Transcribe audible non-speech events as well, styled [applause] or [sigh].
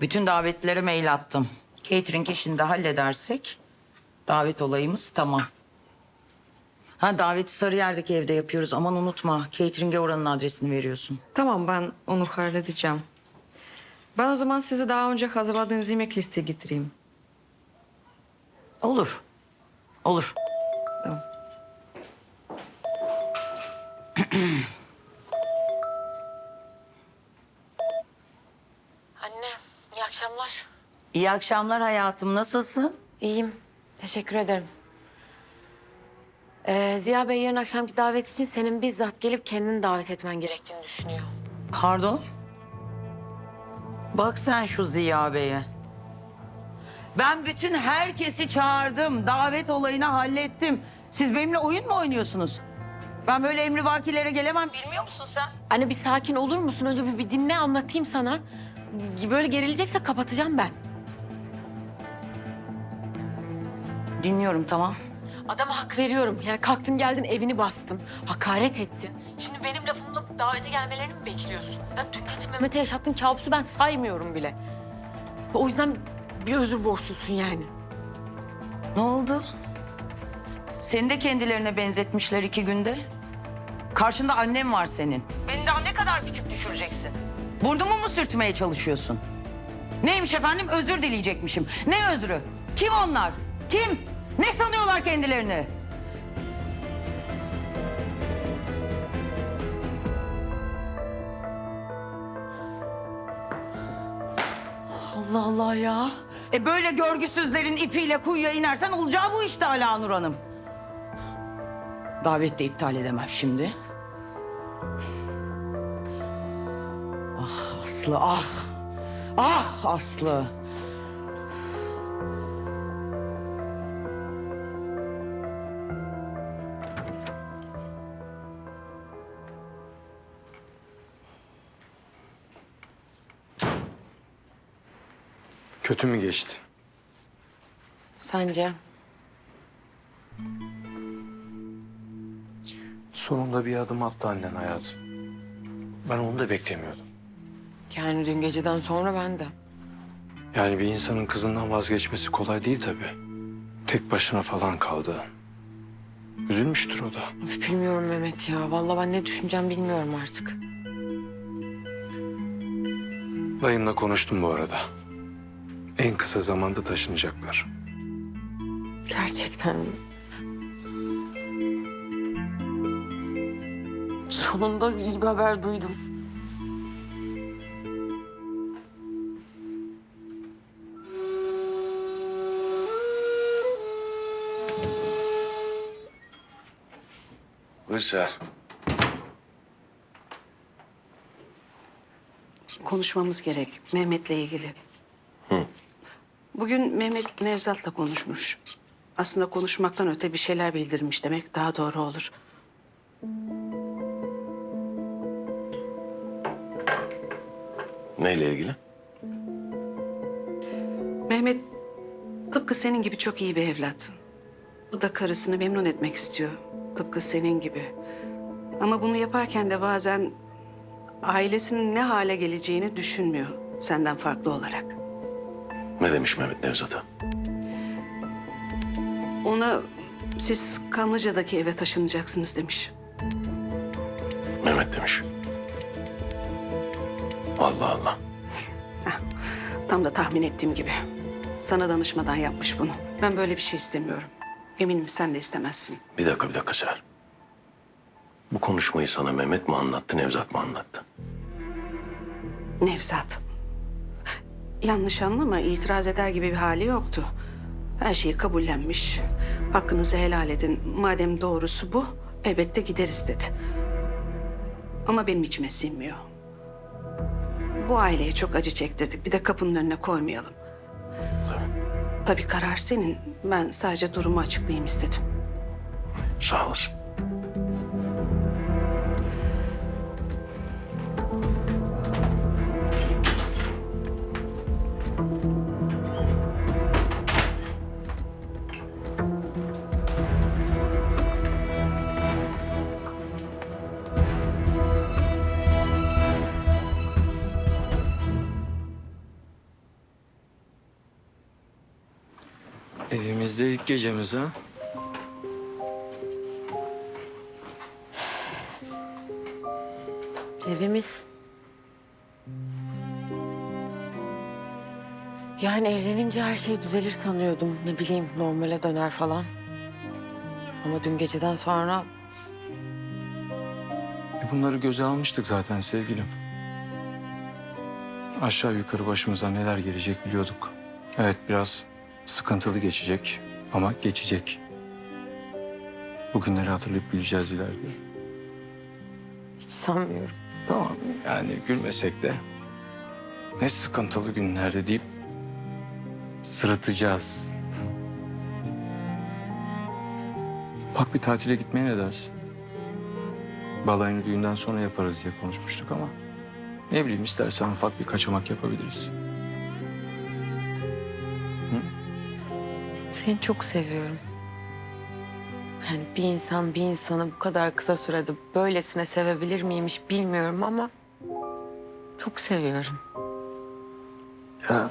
Bütün davetlere mail attım. Catering işini de halledersek davet olayımız tamam. Ha daveti Sarıyer'deki evde yapıyoruz. Aman unutma. Catering'e oranın adresini veriyorsun. Tamam ben onu halledeceğim. Ben o zaman size daha önce hazırladığınız yemek listeyi getireyim. Olur. Olur. Tamam. [clears throat] akşamlar. İyi akşamlar hayatım. Nasılsın? İyiyim, teşekkür ederim. Ee, Ziya Bey yarın akşamki davet için senin bizzat gelip kendini davet etmen gerektiğini düşünüyor. Pardon? Bak sen şu Ziya Bey'e. Ben bütün herkesi çağırdım. Davet olayını hallettim. Siz benimle oyun mu oynuyorsunuz? Ben böyle emrivakilere gelemem. Bilmiyor musun sen? Anne bir sakin olur musun? Önce bir, bir dinle anlatayım sana. Böyle gerilecekse kapatacağım ben. Dinliyorum tamam. Adama hak veriyorum. Yani kalktın geldin evini bastın. Hakaret ettin. Şimdi benim lafımla davete gelmelerini mi bekliyorsun? Ya dün gece Mehmet'e yaşattığın kabusu ben saymıyorum bile. O yüzden bir özür borçlusun yani. Ne oldu? Seni de kendilerine benzetmişler iki günde. Karşında annem var senin. Beni daha ne kadar küçük düşüreceksin? Burnumu mu sürtmeye çalışıyorsun? Neymiş efendim? Özür dileyecekmişim. Ne özrü? Kim onlar? Kim? Ne sanıyorlar kendilerini? Allah Allah ya. E böyle görgüsüzlerin ipiyle kuyuya inersen olacağı bu işte Ala Nur Hanım. Davet de iptal edemem şimdi. Aslı ah. Ah Aslı. Kötü mü geçti? Sence? Sonunda bir adım attı annen hayatım. Ben onu da beklemiyordum. Yani dün geceden sonra ben de. Yani bir insanın kızından vazgeçmesi kolay değil tabii. Tek başına falan kaldı. Üzülmüştür o da. Üf, bilmiyorum Mehmet ya. Vallahi ben ne düşüneceğim bilmiyorum artık. Dayımla konuştum bu arada. En kısa zamanda taşınacaklar. Gerçekten mi? Sonunda iyi bir haber duydum. Hırsar. konuşmamız gerek Mehmet'le ilgili. Bugün Mehmet Nevzat'la konuşmuş. Aslında konuşmaktan öte bir şeyler bildirmiş demek daha doğru olur. Neyle ilgili? Mehmet tıpkı senin gibi çok iyi bir evlat. O da karısını memnun etmek istiyor. Tıpkı senin gibi. Ama bunu yaparken de bazen ailesinin ne hale geleceğini düşünmüyor senden farklı olarak. Ne demiş Mehmet Nevzat'a? Ona siz Kanlıca'daki eve taşınacaksınız demiş. Mehmet demiş. Allah Allah. Tam da tahmin ettiğim gibi. Sana danışmadan yapmış bunu. Ben böyle bir şey istemiyorum. Eminim sen de istemezsin. Bir dakika bir dakika Seher. Bu konuşmayı sana Mehmet mi anlattı, Nevzat mı anlattı? Nevzat. Yanlış anlama itiraz eder gibi bir hali yoktu. Her şeyi kabullenmiş. Hakkınızı helal edin. Madem doğrusu bu elbette gideriz dedi. Ama benim içime sinmiyor. Bu aileye çok acı çektirdik. Bir de kapının önüne koymayalım. Tabii. Tabii karar senin. Ben sadece durumu açıklayayım istedim. Sağ olasın. Evimizde ilk gecemiz ha. Evimiz. Yani evlenince her şey düzelir sanıyordum. Ne bileyim normale döner falan. Ama dün geceden sonra E bunları göze almıştık zaten sevgilim. Aşağı yukarı başımıza neler gelecek biliyorduk. Evet biraz sıkıntılı geçecek ama geçecek. Bugünleri hatırlayıp güleceğiz ileride. hiç sanmıyorum. Tamam yani gülmesek de ne sıkıntılı günlerde deyip sırıtacağız. Ufak bir tatile gitmeye ne dersin? Balayını düğünden sonra yaparız diye konuşmuştuk ama ne bileyim istersen ufak bir kaçamak yapabiliriz. Seni çok seviyorum. Yani bir insan bir insanı bu kadar kısa sürede böylesine sevebilir miymiş bilmiyorum ama çok seviyorum. Ya